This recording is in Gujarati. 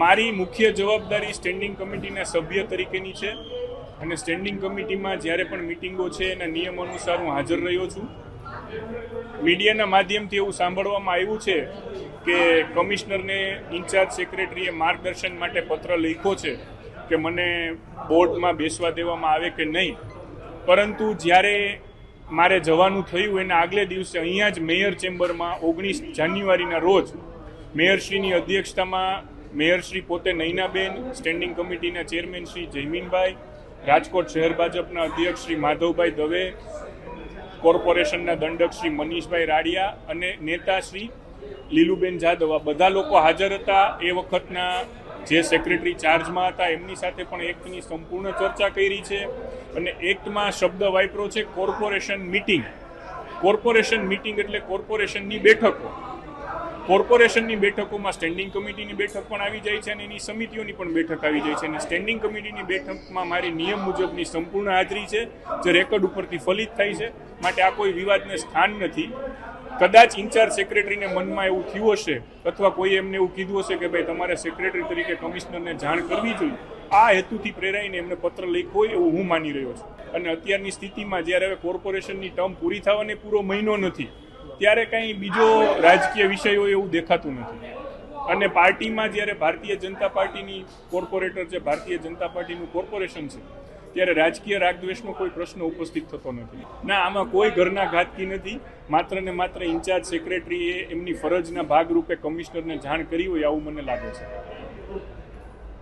મારી મુખ્ય જવાબદારી સ્ટેન્ડિંગ કમિટીના સભ્ય તરીકેની છે. અને સ્ટેન્ડિંગ કમિટીમાં જ્યારે પણ મિટિંગો છે એના નિયમ અનુસાર હું હાજર રહ્યો છું. મીડિયાના માધ્યમથી એવું સાંભળવામાં આવ્યું છે કે કમિશનરને ઇન્ચાર્જ સેક્રેટરીએ માર્ગદર્શન માટે પત્ર લખ્યો છે કે મને બોર્ડમાં બેસવા દેવામાં આવે કે નહીં. પરંતુ જ્યારે મારે જવાનું થયું એના આગલે દિવસે અહીંયા જ મેયર ચેમ્બરમાં ઓગણીસ જાન્યુઆરીના રોજ મેયરશ્રીની અધ્યક્ષતામાં મેયરશ્રી પોતે નૈનાબેન સ્ટેન્ડિંગ કમિટીના ચેરમેન શ્રી જયમીનભાઈ, રાજકોટ શહેર ભાજપના અધ્યક્ષ શ્રી માધવભાઈ દવે કોર્પોરેશનના દંડક શ્રી મનીષભાઈ રાડિયા અને નેતા શ્રી લીલુબેન જાદવ. આ બધા લોકો હાજર હતા એ વખતના જે સેક્રેટરી ચાર્જમાં હતા, એમની સાથે પણ એક્ટની સંપૂર્ણ ચર્ચા કરી છે અને એક્ટમાં શબ્દ વાપરો છે કોર્પોરેશન મીટિંગ કોર્પોરેશન મીટિંગ એટલે કોર્પોરેશનની બેઠકો. કોર્પોરેશનની બેઠકોમાં સ્ટેન્ડિંગ કમિટીની બેઠક પણ આવી જાય છે અને એની સમિતિઓની પણ બેઠક આવી જાય છે અને સ્ટેન્ડિંગ કમિટીની બેઠકમાં મારી નિયમ મુજબની સંપૂર્ણ હાજરી છે, જે રેકોર્ડ ઉપરથી ફલિત થાય છે. માટે આ કોઈ વિવાદને સ્થાન નથી. કદાચ ઇન્ચાર્જ સેક્રેટરીને મનમાં એવું થયું હશે અથવા કોઈ એમને એવું કીધું હશે કે ભાઈ તમારે સેક્રેટરી તરીકે કમિશનરને જાણ કરવી જોઈએ. આ હેતુથી પ્રેરાઈને એમને પત્ર લખ્યો હોય એવું હું માની રહ્યો છું. અને અત્યારની સ્થિતિમાં જ્યારે હવે કોર્પોરેશનની ટર્મ પૂરી થવાને પૂરો મહિનો નથી ત્યારે કંઈ બીજો રાજકીય વિષય હોય એવું દેખાતું નથી. અને પાર્ટીમાં જ્યારે ભારતીય જનતા પાર્ટીની કોર્પોરેટર છે, ભારતીય જનતા પાર્ટીનું કોર્પોરેશન છે, ત્યારે રાજકીય રાગદ્વેષનો કોઈ પ્રશ્ન ઉપસ્થિત થતો નથી. ના, આમાં કોઈ ઘરના ઘાતકી નથી. માત્ર ને માત્ર ઇન્ચાર્જ સેક્રેટરીએ એમની ફરજના ભાગરૂપે કમિશનરને જાણ કરી હોય, આવું મને લાગે છે.